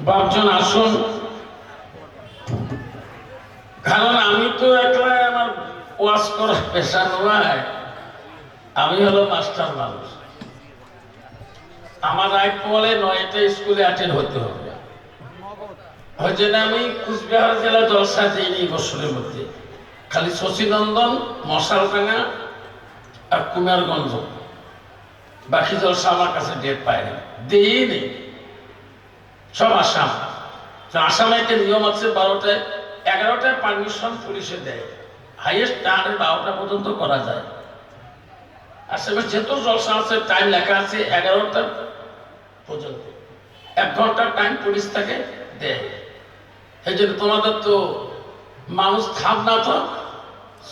বাপজন, আসুন। কারণ আমি তো একলা আমার ওয়াশ করা পেশা নয়। আমি হলো মাস্টার মানুষ। আমার রাইট বলে নয়টা স্কুলে অ্যাটেন্ড হতে হবে। ওই জন্য আমি কুচবিহার জেলা জলসা দিইনি বছরের মধ্যে খালি শশীনন্দন, মশালডাঙ্গা আর কুমারগঞ্জ। বাকি জলসা আমার কাছে ডেট পায়নি। দিই নেই। সব আসাম। আসামে একটা নিয়ম আছে, বারোটায়, এগারোটায় পারমিশন পুলিশে দেয়। হাইয়েস্ট তাহলে বারোটা পর্যন্ত করা যায়। আসামে যেহেতু জলসা আছে টাইম লেখা আছে, এগারোটা পর্যন্ত। এক ঘণ্টার টাইম পুলিশ তাকে দেয়। এই জন্য তোমাদের তো মানুষ থাম না তো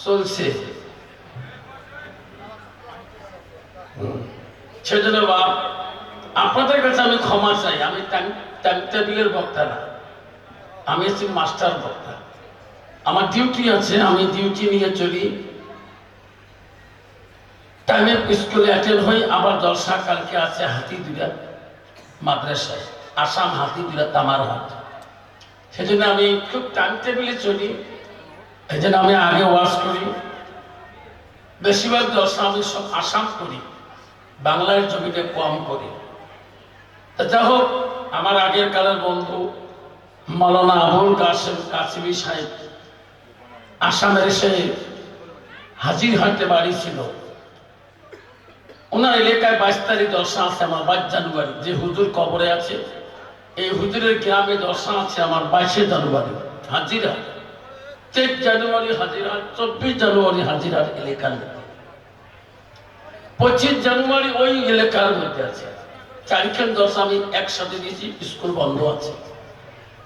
চলছে। সেজন্য বাপ আপনাদের কাছে আমি ক্ষমা চাই। আমি টাইম টেবিলের বক্তা না। আমি হচ্ছি মাস্টার বক্তা। আমার ডিউটি আছে, আমি ডিউটি নিয়ে চলি। টাইমে স্কুলে অ্যাটেন্ড হই, আবার জলসা কালকে আছে হাতিদুরা মাদ্রাসায়, আসাম হাতিদুরা তামার হাট সেজন্য আমি খুব টাইম টেবিলে চলি এই জন্য আমি আগে ওয়াশ করি। বেশিরভাগ জলসা আমি সব আসাম করি, বাংলার জমিতে কম করি। যাই হোক, আমার আগের কালের বন্ধু মৌলানা আবুল কাসেম কাসিমি সাহেব আসামের এসে হাজিরহাটে বাড়ি ছিল। ওনার এলাকায় বাইশ তারিখ দর্শন আছে আমার বাইশ জানুয়ারি, যে হুজুর কবরে আছে, এই হুজুরের গ্রামে দর্শন আছে আমার বাইশে জানুয়ারি, হাজিরা। তেইশ জানুয়ারি হাজিরহাট চব্বিশ জানুয়ারি হাজিরহাট এলাকার মধ্যে। পঁচিশ জানুয়ারি ওই এলাকার মধ্যে আছে। চারিখান দশ আমি একসাথে দিয়েছি, স্কুল বন্ধ আছে।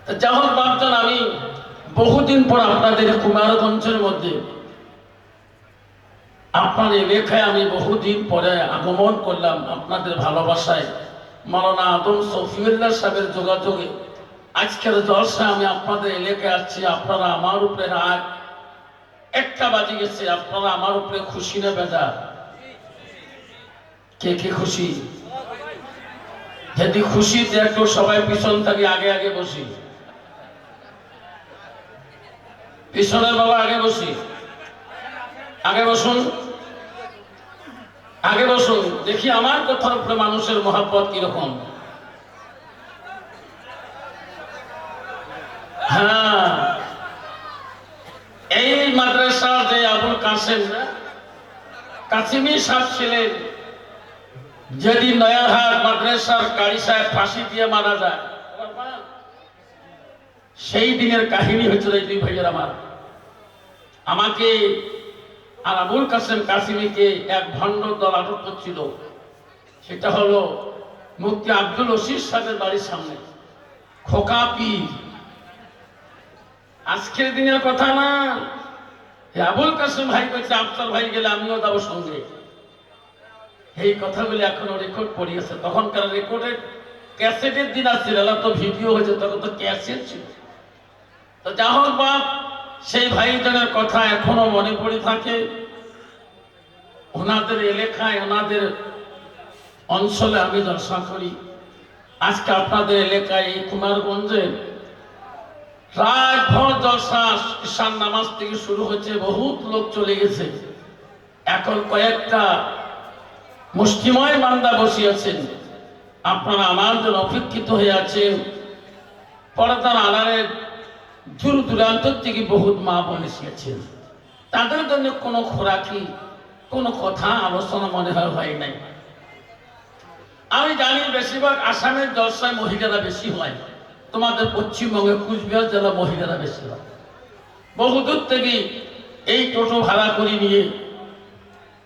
তা যা হোক ভাবছেন আমি বহুদিন পর আপনাদের কুমারগঞ্জের মধ্যে আপনার লেখায় আমি বহুদিন পরে আগমন করলাম আপনাদের ভালোবাসায়। মালানা আদম সফিউল্লাহ সাহেবের যোগাযোগে আজকের জলসা আমি আপনাদের এলাকায় আসছি, আপনারা আমার উপরে রাগ। একটা বাজে গেছে, আপনারা আমার উপরে খুশি না বেজা কে কে খুশি? যদি খুশি, যে একটু সবাই পিছন থাকি, আগে আগে বসি। পিছনের বাবা আগে বসি। আগে বসুন। আগে বসুন। দেখি আমার কথার উপরে মানুষের মহাব্বত কীরকম। হ্যাঁ। এই মাদ্রাসা যে আবুল কাসেম না? কাসিমি সাহেব ছিলেন। যেদিন নয়ারহাট মাদ্রাসার কারি সাহেব ফাঁসি দিয়ে মারা যায়, সেই দিনের কাহিনী হয়েছিল এই দুই ভাইয়ের আমার। আমাকে আর আবুল কাসেম কাসিমিকে এক ভণ্ড দল আটক করছিল। সেটা হলো মুক্তি আব্দুল রশিদ সাহেবের বাড়ির সামনে। খোকা পীর। আজকের দিনের কথা না। আবুল কাসেম ভাই কইছে আফতার ভাই গেলে আমিও যাব সঙ্গে। এই কথাগুলি এখনও রেকর্ড পড়িয়েছে তখনকার রেকর্ডে ক্যাসেটের দিন আসছিল এলা তো ভিডিও হয়েছে, তখন তো ক্যাসেট ছিল। তো যা হোক বাপ, সেই ভাইজনের কথা এখনও মনে পড়ে থাকে। ওনাদের এলাকায়, ওনাদের অঞ্চলে আমি দর্শন করি। আজকে আপনাদের এলাকায় এই কুমারগঞ্জে ভর দশা, ঈশান নামাজ থেকে শুরু হচ্ছে বহুত লোক চলে গেছে। এখন কয়েকটা মুষ্টিময় বান্দা বসিয়াছেন। আপনারা আমার জন্য অপেক্ষিত হয়ে আছেন। পর্দার আড়ালে দূর দূরান্ত থেকে বহুত মা বোন এসেছেন। তাদের জন্য কোনো খোরাকি, কোনো কথা আলোচনা মনে হয় হয় নাই। আমি জানি বেশিরভাগ আসামের জলসায় মহিলারা বেশি হয়। তোমাদের পশ্চিমবঙ্গে কুচবিহার জেলা মহিলারা বেশি হয়। বহুদূর থেকে এই টোটো ভাড়া করে নিয়ে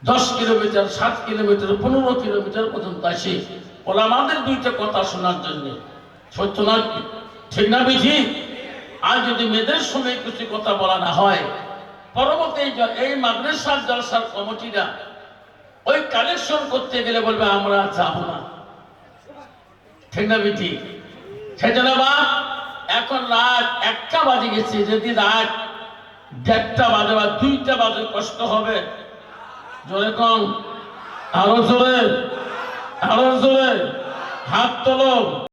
দশ কিলোমিটার, সাত কিলোমিটার, পনেরো কিলোমিটার পর্যন্ত আসে। ওলামাদের দুইটা কথা শোনার জন্য। সত্য না ঠিক না বিধি? আর যদি মেয়েদের সঙ্গে কিছু কথা বলা না হয়, পরবর্তী এই মাদ্রাসার জলসার কমিটিরা ওই কালেকশন করতে গেলে বলবে, আমরা যাব না। ঠিক না বিধি? বা, এখন রাত একটা বাজে গেছে, যদি রাত দেড়টা বাজে বা দুইটা বাজে কষ্ট হবে জোরে কম। আরও জোরে আরও জোরে। হাত তোলো।